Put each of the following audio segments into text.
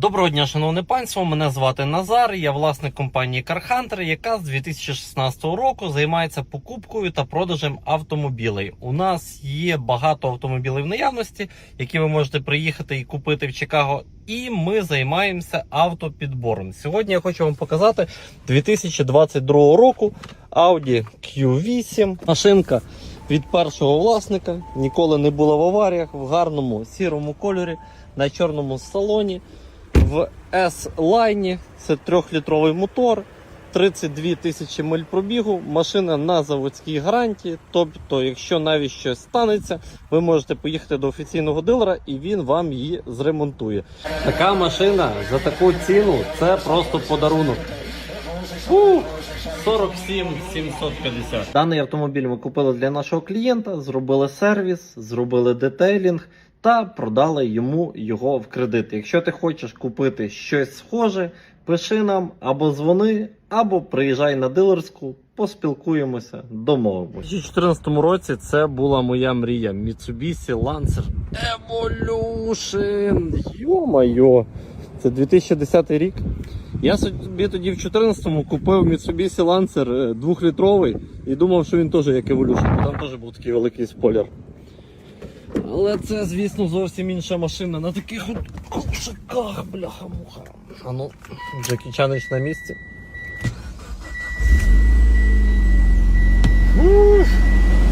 Доброго дня, шановне панство. Мене звати Назар. Я власник компанії CarHunter, яка з 2016 року займається покупкою та продажем автомобілей. У нас є багато автомобілів в наявності, які ви можете приїхати і купити в Чикаго. І ми займаємося автопідбором. Сьогодні я хочу вам показати 2022 року Audi Q8. Машинка від першого власника. Ніколи не була в аваріях, в гарному сірому кольорі, на чорному салоні. В S-лайні це трьохлітровий мотор, 32 тисячі миль пробігу, машина на заводській гарантії. Тобто, якщо навіть щось станеться, ви можете поїхати до офіційного дилера і він вам її зремонтує. Така машина за таку ціну це просто подарунок. Фу! 47 750. Даний автомобіль ми купили для нашого клієнта, зробили сервіс, зробили детейлінг та продали йому його в кредит. Якщо ти хочеш купити щось схоже, пиши нам або дзвони, або приїжджай на дилерську, поспілкуємося, домовимося. У 2014 році це була моя мрія Mitsubishi Lancer Evolution. Йо-майо, це 2010 рік. Я собі тоді в 14-му купив Mitsubishi Lancer 2-літровий і думав, що він теж як Evolution, бо там теж був такий великий спойлер. Але це, звісно, зовсім інша машина на таких от кушаках, бляха-муха. А ну, Джекі Чанич на місці.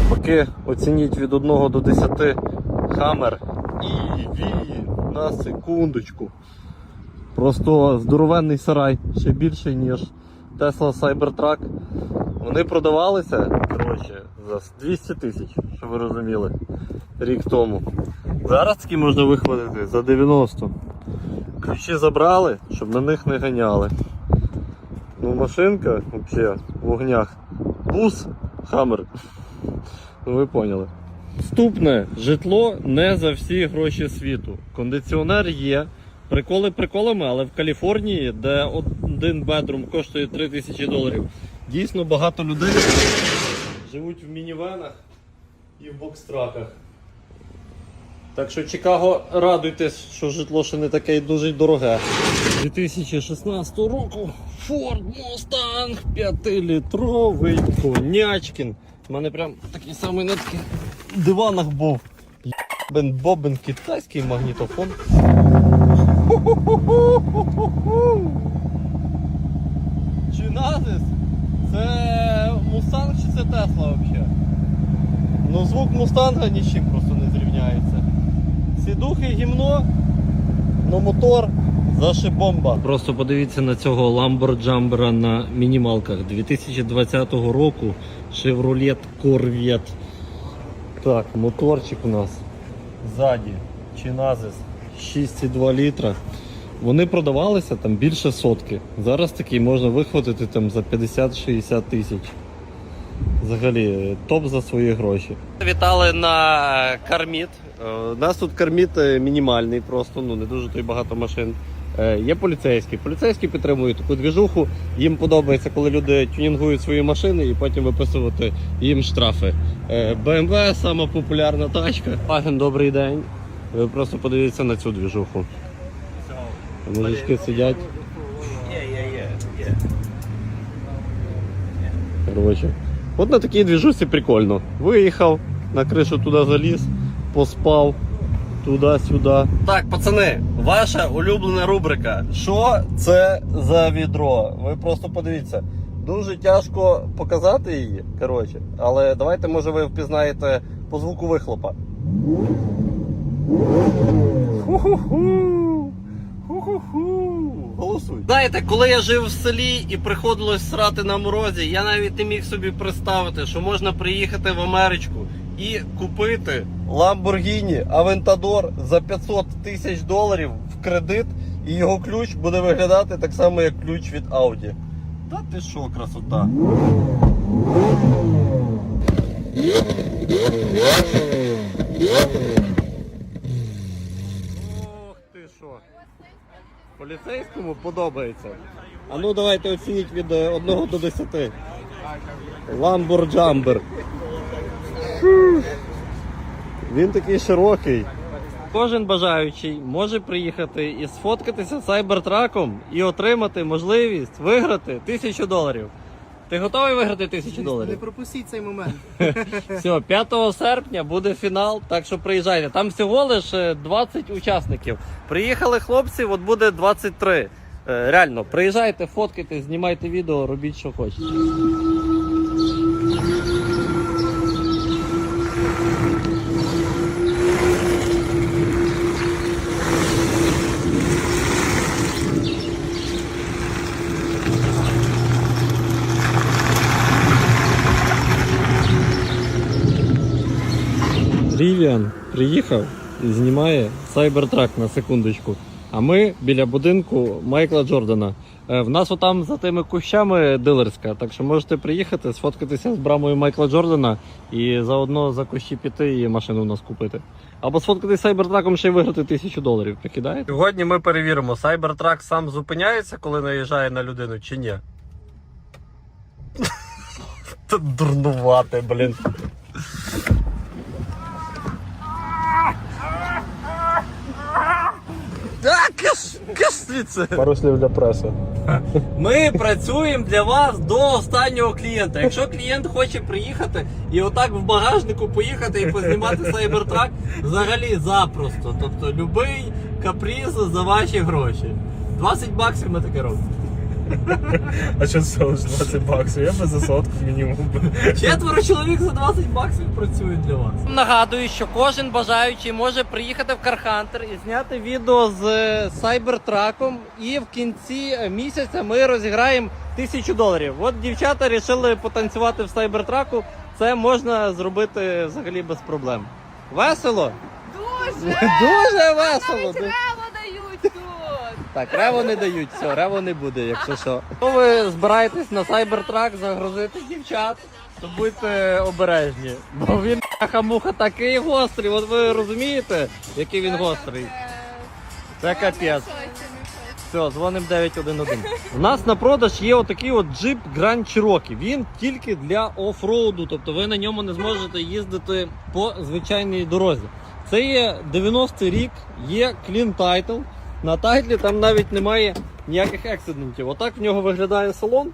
Поки оцініть від 1 до 10 Хаммер і він на секундочку. Просто здоровенний сарай, ще більший, ніж Tesla Cybertruck. Вони продавалися коротше, за 200 тисяч, щоб ви розуміли, рік тому. Зараз такі можна вихватити за 90. Ключі забрали, щоб на них не ганяли. Ну, машинка взагалі в вогнях. Бус, хаммер. Ну ви поняли. Наступне житло не за всі гроші світу. Кондиціонер є. Приколи приколами, але в Каліфорнії, де один бедрум коштує 3 тисячі доларів, дійсно багато людей живуть в мінівенах і в бокстраках. Так що Чикаго радуйтесь, що житло ще не таке й дуже дороге. 2016 року Ford Mustang 5-літровий конячкін. У мене прям такий самий на таких диванах був. Бен Бобен китайський магнітофон. Чи Назис? Це Мустанг чи це Тесла взагалі? Ну звук Мустанга ні з чим просто не зрівняється. Сідухи гімно, но мотор зашибомба. Просто подивіться на цього Lamborghini на мінімалках 2020 року Chevrolet Corvette. Так, моторчик у нас ззаді Чиназис 6,2 літра. Вони продавалися там більше сотки. Зараз такий можна вихватити там за 50-60 тисяч. Взагалі, топ за свої гроші. Вітали на карміт. Е, У нас тут карміт е, мінімальний, просто ну не дуже то й багато машин. Е, Є поліцейські. Поліцейські підтримують таку двіжуху. Їм подобається, коли люди тюнінгують свої машини і потім виписувати їм штрафи. Е, BMW сама популярна тачка. Паген, добрий день. Ви просто подивіться на цю двіжуху. Мужички сидять. Короче. От на такій двіжусі прикольно. Виїхав, на кришу туди заліз, поспав, туди-сюди. Так, пацани, ваша улюблена рубрика. Що це за відро? Ви просто подивіться. Дуже тяжко показати її, коротше. Але давайте, може, ви впізнаєте по звуку вихлопа. Ху-ху-ху. Голосуй. Знаєте, коли я жив в селі і приходилось срати на морозі, я навіть не міг собі представити, що можна приїхати в Америчку і купити Lamborghini Aventador за 500 тисяч доларів в кредит, і його ключ буде виглядати так само, як ключ від Audi. Та ти що, красота? Ох ти що. Поліцейському подобається. А ну давайте оцініть від 1 до 10. Ламборджамбер. Він такий широкий. кожен бажаючий може приїхати і сфоткатися з сайбертраком і отримати можливість виграти тисячу доларів. Ти готовий виграти тисячу Не доларів? пропустіть цей момент. Все, 5 серпня буде фінал, так що приїжджайте. Там всього лише 20 учасників. Приїхали хлопці, от буде 23. Е, Реально, приїжджайте, фоткайте, знімайте відео, робіть, що хочете. Рівіан приїхав і знімає Cybertruck на секундочку. А ми біля будинку Майкла Джордана. Е, В нас отам за тими кущами дилерська, так що можете приїхати, сфоткатися з брамою Майкла Джордана і заодно за кущі піти і машину у нас купити. Або сфоткатись Cybertruckом ще й виграти тисячу доларів. Прикидаєте? Сьогодні ми перевіримо, Cybertruck сам зупиняється, коли наїжджає на людину, чи ні. Та дурнувате, блін. Звідси. Пару слів для преси. Ми працюємо для вас до останнього клієнта. Якщо клієнт хоче приїхати і отак в багажнику поїхати і познімати сайбертрак, взагалі запросто. Тобто любий каприз за ваші гроші. 20 баксів ми таке робимо. А що це лише 20 баксів? Я би за сотку мінімум. Четверо чоловік за 20 баксів працюють для вас. Нагадую, що кожен бажаючий може приїхати в Кархантер і зняти відео з е, сайбертраком. І в кінці е, місяця ми розіграємо тисячу доларів. От дівчата вирішили потанцювати в сайбертраку. Це можна зробити взагалі без проблем. Весело? Дуже! Дуже весело. Навіть рево дають тут! Так, рево не дають, все, рево не буде, якщо що. Якщо ви збираєтесь на сайбертрак загрузити дівчат, то будьте обережні. Бо він муха такий гострий. От ви розумієте, який він гострий. Це капець. Все, дзвонимо 911. У нас на продаж є отакий от джип Grand Cherokee. Він тільки для офроуду, тобто ви на ньому не зможете їздити по звичайній дорозі. Це є 90-й рік, є клін тайтл. На тайтлі там навіть немає ніяких ексидентів. Отак в нього виглядає салон.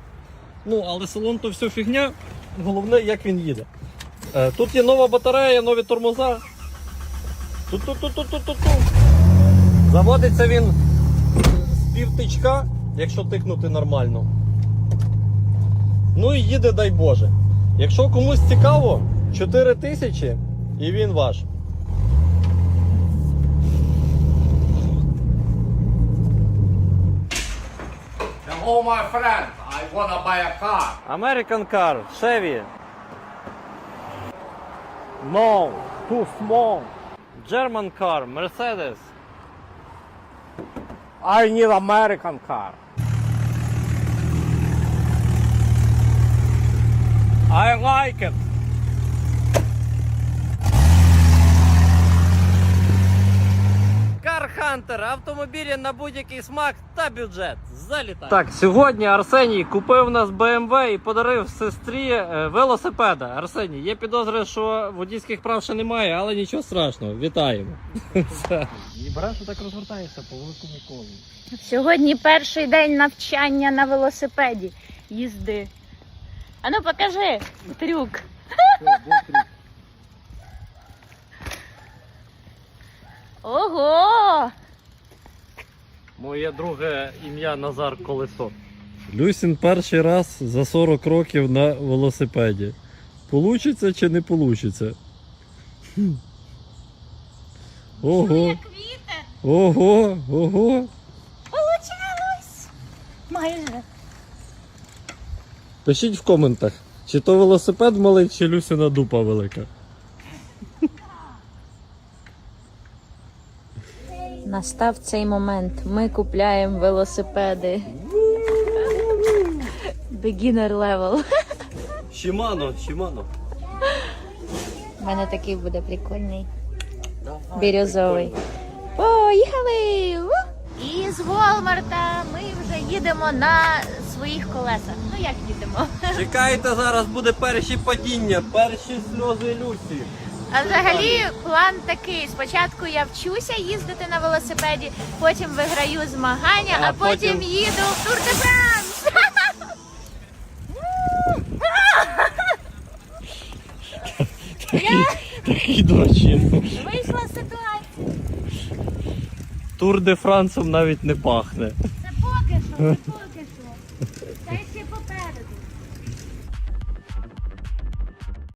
Ну, але салон то все фігня. Головне, як він їде. Е, Тут є нова батарея, нові тормоза. Тут-тут-тут-тут-тут-тут. Заводиться він з півтичка, якщо тикнути нормально. Ну і їде, дай Боже. Якщо комусь цікаво, 4 тисячі і він ваш. Hello, my friend. I wanna buy a car. American car, Chevy. No, too small. German car, Mercedes. I need American car. I like it. Hunter. Автомобілі на будь-який смак та бюджет. Залітай. Так, сьогодні Арсеній купив у нас BMW і подарив сестрі е, велосипеда. Арсеній, є підозри, що водійських прав ще немає, але нічого страшного. Вітаємо. І береш так розвертаєшся по великому колу. Сьогодні перший день навчання на велосипеді. Їзди. Ану покажи трюк. Ого! Моє друге ім'я Назар Колесо. Люсін перший раз за 40 років на велосипеді. Получиться чи не получиться? Хм. Ого, Квіти! ого, ого. Получилось! Майже. Пишіть в коментах, чи то велосипед малий, чи Люсіна дупа велика. Настав цей момент. Ми купляємо велосипеди. Beginner level. Шимано, Шимано. У мене такий буде прикольний. Бірюзовий. Поїхали! І з Голмарта ми вже їдемо на своїх колесах. Ну як їдемо? Чекайте, зараз буде перші падіння, перші сльози Люсі. А взагалі план такий: спочатку я вчуся їздити на велосипеді, потім виграю змагання, а, А потім... потім- їду в Тур де Франс. Такий дурачин. Вийшла ситуація. Тур де Францем навіть не пахне.